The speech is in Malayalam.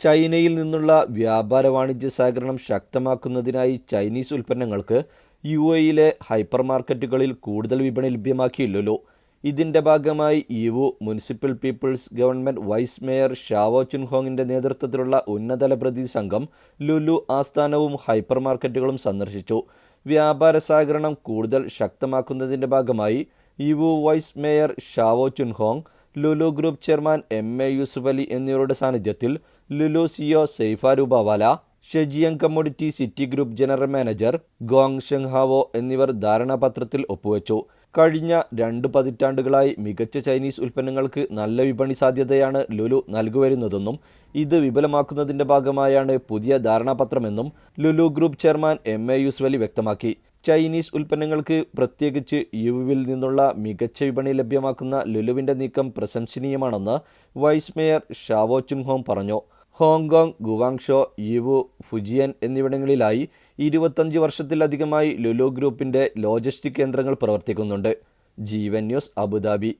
ചൈനയിൽ നിന്നുള്ള വ്യാപാര വാണിജ്യ സഹകരണം ശക്തമാക്കുന്നതിനായി ചൈനീസ് ഉൽപ്പന്നങ്ങൾക്ക് യു എയിലെ ഹൈപ്പർ മാർക്കറ്റുകളിൽ കൂടുതൽ വിപണി ലഭ്യമാക്കിയില്ലല്ലോ. ഇതിന്റെ ഭാഗമായി Yiwu municipal people's government vice mayor Zhao ചുൻഹോങ്ങിന്റെ നേതൃത്വത്തിലുള്ള ഉന്നതല പ്രതിനിധി സംഘം ലുലു ആസ്ഥാനവും ഹൈപ്പർ മാർക്കറ്റുകളും സന്ദർശിച്ചു. വ്യാപാര സഹകരണം കൂടുതൽ ശക്തമാക്കുന്നതിന്റെ ഭാഗമായി Yiwu vice mayor Zhao Chunhong Lulu group chairman M A Yusuf Ali എന്നിവരുടെ സാന്നിധ്യത്തിൽ Lulu CEO Saifee Rupawala Zhejiang commodity city group general manager Gong Shenghao എന്നിവർ ധാരണാപത്രത്തിൽ ഒപ്പുവെച്ചു. കഴിഞ്ഞ രണ്ട് പതിറ്റാണ്ടുകളായി മികച്ച ചൈനീസ് ഉൽപ്പന്നങ്ങൾക്ക് നല്ല വിപണി സാധ്യതയാണ് ലുലു നൽകുവരുന്നതെന്നും ഇത് വിപുലമാക്കുന്നതിന്റെ ഭാഗമായാണ് പുതിയ ധാരണാപത്രമെന്നും Lulu group chairman M A Yusuffali വ്യക്തമാക്കി. ചൈനീസ് ഉൽപ്പന്നങ്ങൾക്ക് പ്രത്യേകിച്ച് യുവിൽ നിന്നുള്ള മികച്ച വിപണി ലഭ്യമാക്കുന്ന ലുലുവിന്റെ നീക്കം പ്രശംസനീയമാണെന്ന് വൈസ് മേയർ ഷാവോ ഹോം പറഞ്ഞു. Hong Kong Guangzhou Yiwu Fujian എന്നിവിടങ്ങളിലായി ഇരുപത്തഞ്ച് വർഷത്തിലധികമായി ലുലു ഗ്രൂപ്പിന്റെ ലോജിസ്റ്റിക് കേന്ദ്രങ്ങൾ പ്രവർത്തിക്കുന്നുണ്ട്. Jeevan news Abu Dhabi.